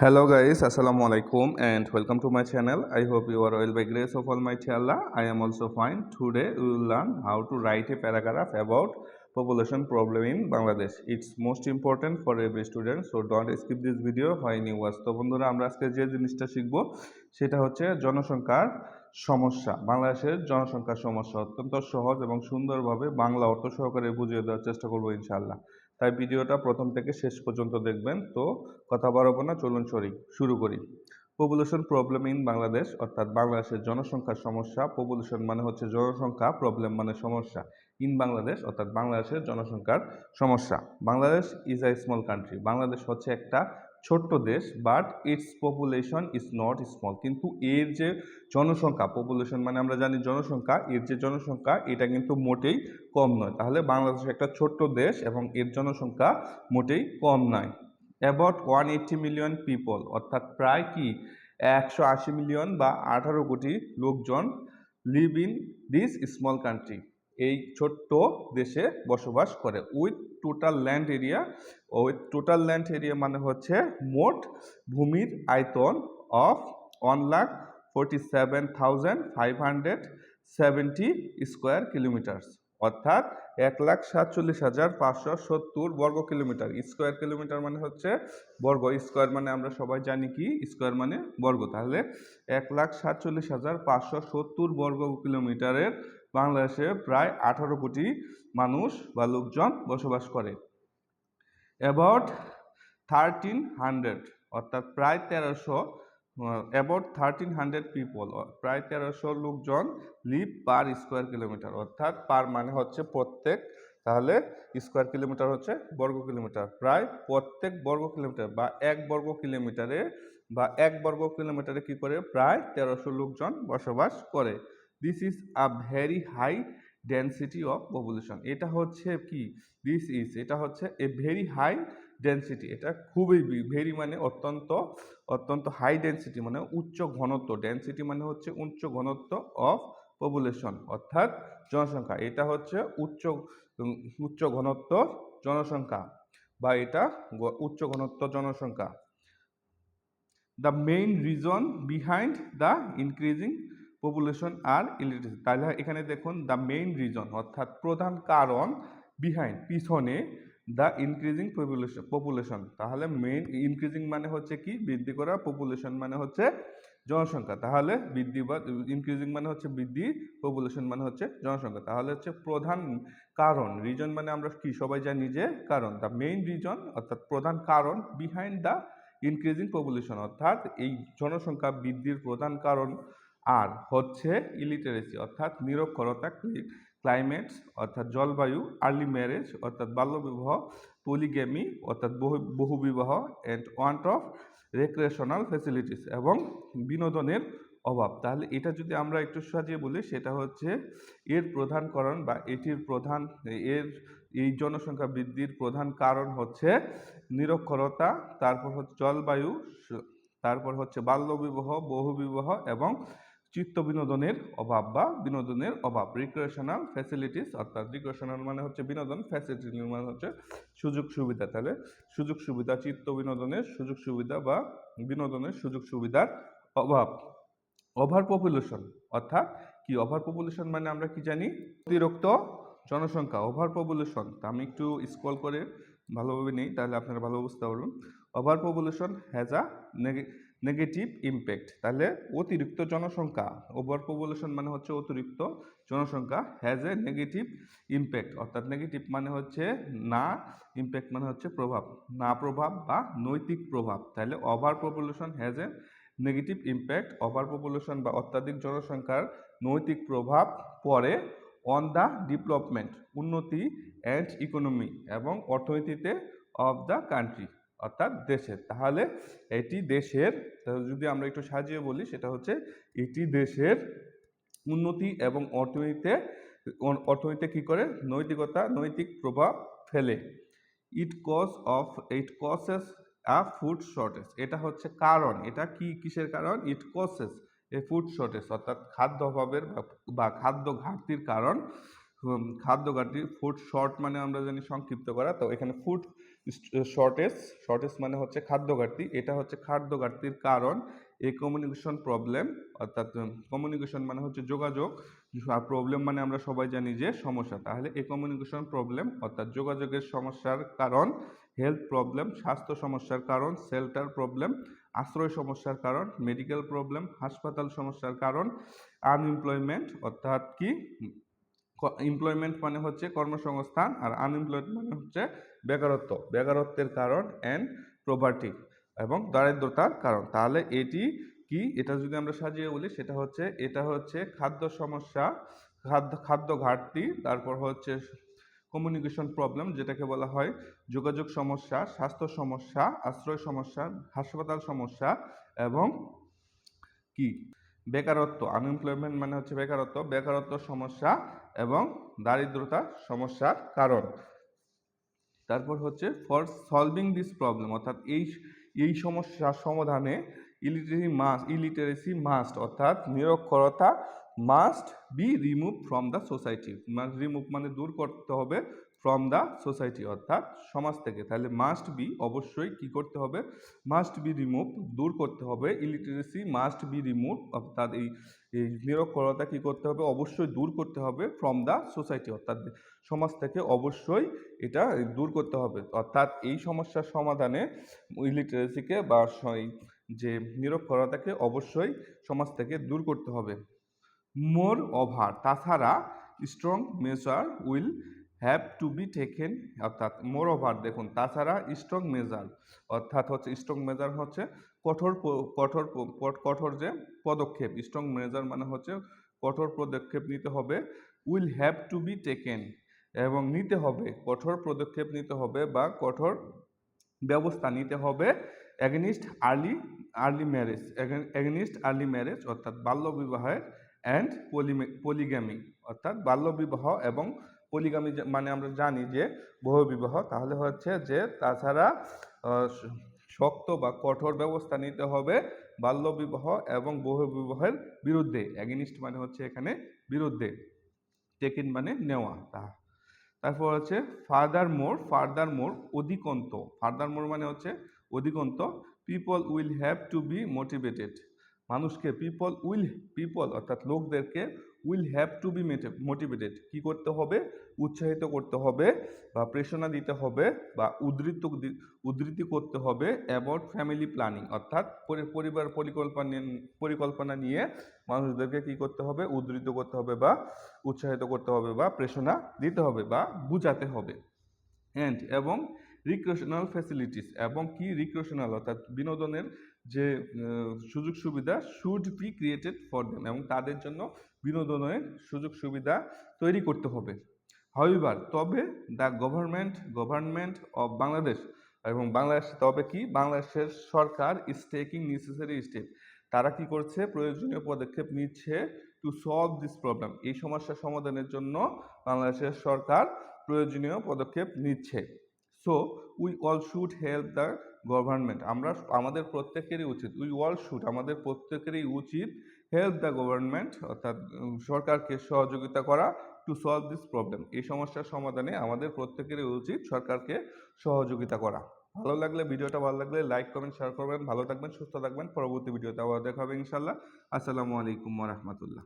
Hello guys, Assalamu alaikum and welcome to my channel. I hope you are well by grace of Almighty Allah. I am also fine. Today we will learn how to write a paragraph about population problem in Bangladesh. It's most important for every student, so don't skip this video you watch. তো বন্ধুরা আমরা আজকে যে জিনিসটা শিখব সেটা হচ্ছে জনসংখ্যার সমস্যা বাংলাদেশের জনসংখ্যার সমস্যা অত্যন্ত সহজ এবং সুন্দরভাবে বাংলা অর্থ সহকারে বুঝিয়ে দেওয়ার চেষ্টা করব ইনশাআল্লাহ তাই ভিডিওটা প্রথম থেকে শেষ পর্যন্ত দেখবেন। তো কথা বাড়াবো না, চলুন সরি, শুরু করি। পপুলেশন প্রবলেম ইন বাংলাদেশ অর্থাৎ বাংলাদেশের জনসংখ্যার সমস্যা। পপুলেশন মানে হচ্ছে জনসংখ্যা প্রবলেম মানে সমস্যা। ইন বাংলাদেশ অর্থাৎ বাংলাদেশের জনসংখ্যার সমস্যা। Bangladesh is a small country Bangladesh হচ্ছে একটা ছোট্ট দেশ but its population is not small কিন্তু এর যে জনসংখ্যা পপুলেশন মানে আমরা জানি জনসংখ্যা, এর যে জনসংখ্যা এটা কিন্তু মোটেই কম নয়। তাহলে বাংলাদেশ একটা ছোট্ট দেশ এবং এর জনসংখ্যা মোটেই কম নয়। About one eighty million people অর্থাৎ প্রায় কি? একশো আশি মিলিয়ন বা আঠারো কোটি লোকজন live in this small country এই ছোট্ট দেশে বসবাস করে। With total land area, with total land area মানে হচ্ছে মোট ভূমির আয়তন of one lakh forty seven thousand five hundred seventy square kilometres. অর্থাৎ এক লাখ সাতচল্লিশ হাজার পাঁচশো সত্তর বর্গ কিলোমিটার। স্কোয়ার কিলোমিটার মানে হচ্ছে বর্গ। স্কোয়ার মানে আমরা সবাই জানি কি? স্কোয়ার মানে বর্গ। তাহলে এক লাখ সাতচল্লিশ হাজার পাঁচশো সত্তর বর্গ কিলোমিটারের বাংলাদেশে প্রায় আঠারো কোটি মানুষ বা লোকজন বসবাস করে। অ্যাবাউট থার্টিন হান্ড্রেড অর্থাৎ প্রায় তেরোশো অ্যাবাউট থার্টিন হান্ড্রেড পিপল প্রায় তেরোশো লোকজন লিভ পার স্কোয়ার কিলোমিটার অর্থাৎ পার মানে হচ্ছে প্রত্যেক, তাহলে স্কোয়ার কিলোমিটার হচ্ছে বর্গ কিলোমিটার প্রায় প্রত্যেক বর্গ কিলোমিটার বা এক বর্গ কিলোমিটারে বা এক বর্গ কিলোমিটারে কি করে? প্রায় তেরোশো লোকজন বসবাস করে। This is a very high density of population এটা হচ্ছে কি? দিস ইজ এটা হচ্ছে এ ভেরি হাই ডেন্সিটি এটা খুবই ভেরি মানে অত্যন্ত অত্যন্ত হাই ডেন্সিটি মানে উচ্চ ঘনত্ব। ডেন্সিটি মানে হচ্ছে উচ্চ ঘনত্ব অফ পপুলেশন অর্থাৎ জনসংখ্যা। এটা হচ্ছে উচ্চ উচ্চ ঘনত্ব জনসংখ্যা বা এটা উচ্চ ঘনত্ব জনসংখ্যা। The main reason behind the increasing population R illiteracy তাহলে এখানে দেখুন দ্য মেইন রিজন অর্থাৎ প্রধান কারণ বিহাইন্ড পিছনে দ্য ইনক্রিজিং পপুলেশন পপুলেশন তাহলে মেইন ইনক্রিজিং মানে হচ্ছে কি? বৃদ্ধি করা পপুলেশন মানে হচ্ছে জনসংখ্যা। তাহলে বৃদ্ধি বা ইনক্রিজিং মানে হচ্ছে বৃদ্ধি পপুলেশন মানে হচ্ছে জনসংখ্যা। তাহলে হচ্ছে প্রধান কারণ। রিজন মানে আমরা কি? সবাই জানি যে কারণ। দ্য মেইন রিজন অর্থাৎ প্রধান কারণ বিহাইন্ড দ্য ইনক্রিজিং পপুলেশন অর্থাৎ এই জনসংখ্যা বৃদ্ধির প্রধান কারণ আর হচ্ছে ইলিটারেসি অর্থাৎ নিরক্ষরতা ক্লাইমেট অর্থাৎ জলবায়ু আর্লি ম্যারেজ অর্থাৎ বাল্যবিবাহ পলিগ্যামি অর্থাৎ বহু, বহুবিবাহ and want of recreational facilities এবং বিনোদনের অভাব। তাহলে এটা যদি আমরা একটু সাজিয়ে বলি, সেটা হচ্ছে এর প্রধান কারণ বা এটির প্রধান, এর, এই জনসংখ্যা বৃদ্ধির প্রধান কারণ হচ্ছে নিরক্ষরতা, তারপর হচ্ছে জলবায়ু, তারপর হচ্ছে বাল্যবিবাহ, বহুবিবাহ এবং চিত্ত বিনোদনের অভাব বা বিনোদনের অভাব রিক্রিয়েশনাল ফ্যাসিলিটিস অর্থাৎ রিক্রিয়েশনাল মানে হচ্ছে বিনোদন ফ্যাসিলিটি মানে হচ্ছে সুযোগ সুবিধা। তাহলে সুযোগ সুবিধা চিত্ত বিনোদনের সুযোগ সুবিধা বা বিনোদনের সুযোগ সুবিধার অভাব। ওভার পপুলেশন অর্থাৎ কি? ওভার পপুলেশন মানে আমরা কি জানি? অতিরিক্ত জনসংখ্যা ওভার পপুলেশন তা আমি একটু স্ক্রল করে ভালোভাবে নেই, তাহলে আপনারা ভালো বুঝতে পারবেন। Over population has a negative impact তাহলে অতিরিক্ত জনসংখ্যা ওভার পপুলেশন মানে হচ্ছে অতিরিক্ত জনসংখ্যা হ্যাজ এ নেগেটিভ ইম্প্যাক্ট অর্থাৎ নেগেটিভ মানে হচ্ছে না ইম্প্যাক্ট মানে হচ্ছে প্রভাব, না প্রভাব বা নৈতিক প্রভাব। তাহলে over population has a negative impact over population বা অত্যাধিক জনসংখ্যার নৈতিক প্রভাব পড়ে অন দ্য ডেভেলপমেন্ট উন্নতি অ্যান্ড ইকোনমি এবং অর্থনীতিতে অফ দ্য কান্ট্রি অর্থাৎ দেশের। তাহলে এটি দেশের যদি আমরা একটু সাজিয়ে বলি, সেটা হচ্ছে এটি দেশের উন্নতি এবং অর্থনীতিতে অর্থনীতিতে কী করে? নৈতিকতা, নৈতিক প্রভাব ফেলে। It cause of it causes a food shortage এটা হচ্ছে কারণ। এটা কি কিসের কারণ? It causes a food shortage অর্থাৎ খাদ্য অভাবের বা খাদ্য ঘাটতির কারণ। খাদ্য ঘাটতি ফুড শর্ট মানে আমরা জানি সংক্ষিপ্ত করা। তো এখানে ফুড শর্টেজ শর্টেজ মানে হচ্ছে খাদ্য ঘাটতি। এটা হচ্ছে খাদ্য ঘাটতির কারণ। এই কমিউনিকেশন প্রবলেম অর্থাৎ কমিউনিকেশন মানে হচ্ছে যোগাযোগ। আর প্রবলেম মানে আমরা সবাই জানি যে সমস্যা। তাহলে এই কমিউনিকেশন প্রবলেম অর্থাৎ যোগাযোগের সমস্যার কারণ হেলথ প্রবলেম স্বাস্থ্য সমস্যার কারণ শেল্টার প্রবলেম আশ্রয় সমস্যার কারণ মেডিকেল প্রবলেম হাসপাতাল সমস্যার কারণ আনএমপ্লয়মেন্ট অর্থাৎ কি? এমপ্লয়মেন্ট মানে হচ্ছে কর্মসংস্থান আর আনএমপ্লয়েড মানে হচ্ছে বেকারত্ব, বেকারত্বের কারণ অ্যান্ড প্রভার্টি এবং দারিদ্রতার কারণ। তাহলে এটি কি? এটা যদি আমরা সাজিয়ে বলি, সেটা হচ্ছে, এটা হচ্ছে খাদ্য সমস্যা, খাদ্য খাদ্য ঘাটতি, তারপর হচ্ছে কমিউনিকেশন প্রবলেম যেটাকে বলা হয় যোগাযোগ সমস্যা, স্বাস্থ্য সমস্যা, আশ্রয় সমস্যা, হাসপাতাল সমস্যা এবং কি? বেকারত্ব আনএমপ্লয়মেন্ট মানে হচ্ছে বেকারত্ব বেকারত্ব সমস্যা এবং দারিদ্রতা সমস্যার কারণ। তারপর হচ্ছে ফর সলভিং দিস প্রবলেম অর্থাৎ এই এই সমস্যার সমাধানে ইলিটারেসি মাস্ট ইলিটারেসি মাস্ট অর্থাৎ নিরক্ষরতা must be remove from the society remove মানে দূর করতে হবে ফ্রম দ্য সোসাইটি অর্থাৎ সমাজ থেকে। তাহলে মাস্ট বি অবশ্যই কি করতে হবে? মাস্ট বি রিমুভ দূর করতে হবে। ইলিটারেসি মাস্ট বি রিমুভ অর্থাৎ এই নিরক্ষরতা কী করতে হবে? অবশ্যই দূর করতে হবে ফ্রম দ্য সোসাইটি অর্থাৎ সমাজ থেকে অবশ্যই এটা দূর করতে হবে। অর্থাৎ এই সমস্যার সমাধানে ইলিটারেসিকে বা যে নিরক্ষরতাকে অবশ্যই সমাজ থেকে দূর করতে হবে। মোর ওভার, তাছাড়া strong measure will have to be taken অর্থাৎ মোর ওভার দেখুন, তাছাড়া স্ট্রং মেজার অর্থাৎ হচ্ছে স্ট্রং মেজার হচ্ছে কঠোর কঠোর কঠোর যে পদক্ষেপ স্ট্রং মেজার মানে হচ্ছে কঠোর পদক্ষেপ নিতে হবে will have to be taken এবং নিতে হবে, কঠোর পদক্ষেপ নিতে হবে বা কঠোর ব্যবস্থা নিতে হবে against early early marriage against early marriage অর্থাৎ বাল্যবিবাহের অ্যান্ড পলিগ্যামি অর্থাৎ বাল্যবিবাহ এবং পলিগামি মানে আমরা জানি যে বহুবিবাহ তাহলে হচ্ছে যে তাছাড়া শক্ত বা কঠোর ব্যবস্থা নিতে হবে বাল্যবিবাহ এবং বহুবিবাহের বিরুদ্ধে। এগেনিস্ট মানে হচ্ছে এখানে বিরুদ্ধে। টেকিন মানে নেওয়া। তা, তারপর হচ্ছে ফার্দার মোর ফার্দার মোর অধিকন্ত। ফার্দার মোর মানে হচ্ছে অধিকন্ত। People will have to be motivated মানুষকে পিপল উইল পিপল অর্থাৎ লোকদেরকে will have to be motivated কি করতে হবে? উৎসাহিত করতে হবে বা প্রেরণা দিতে হবে বা উদ্ধৃত, উদ্ধৃতি করতে হবে অ্যাবাউট ফ্যামিলি প্ল্যানিং অর্থাৎ পরিবার পরিকল্পনা পরিকল্পনা নিয়ে মানুষদেরকে কি করতে হবে? উদ্ধৃত করতে হবে বা উৎসাহিত করতে হবে বা প্রেরণা দিতে হবে বা বুঝাতে হবে। অ্যান্ড এবং রিক্রেশনাল ফ্যাসিলিটিস এবং কি রিক্রেশনাল অর্থাৎ বিনোদনের যে সুযোগ সুবিধা should be created for them এবং তাদের জন্য বিনোদনের সুযোগ সুবিধা তৈরি করতে হবে। হাউইভার তবে the government government of Bangladesh এবং বাংলাদেশ, তবে কি বাংলাদেশের সরকার ইজ টেকিং নেসেসারি স্টেপ তারা কি করছে? প্রয়োজনীয় পদক্ষেপ নিচ্ছে টু সলভ দিস প্রবলেম এই সমস্যার সমাধানের জন্য বাংলাদেশের সরকার প্রয়োজনীয় পদক্ষেপ নিচ্ছে। So we all should help the government আমরা আমাদের প্রত্যেকেরই উচিত উই অল শুড আমাদের প্রত্যেকেরই উচিত হেল্প দ্য গভর্নমেন্ট অর্থাৎ সরকারকে সহযোগিতা করা টু সলভ দিস প্রবলেম এই সমস্যার সমাধানে আমাদের প্রত্যেকেরই উচিত সরকারকে সহযোগিতা করা। ভালো লাগলে, ভিডিওটা ভালো লাগলে লাইক কমেন্ট শেয়ার করবেন। ভালো থাকবেন, সুস্থ থাকবেন। পরবর্তী ভিডিওতে আবার দেখা হবে ইনশাল্লাহ আসসালামু আলাইকুম রহমতুল্লাহ।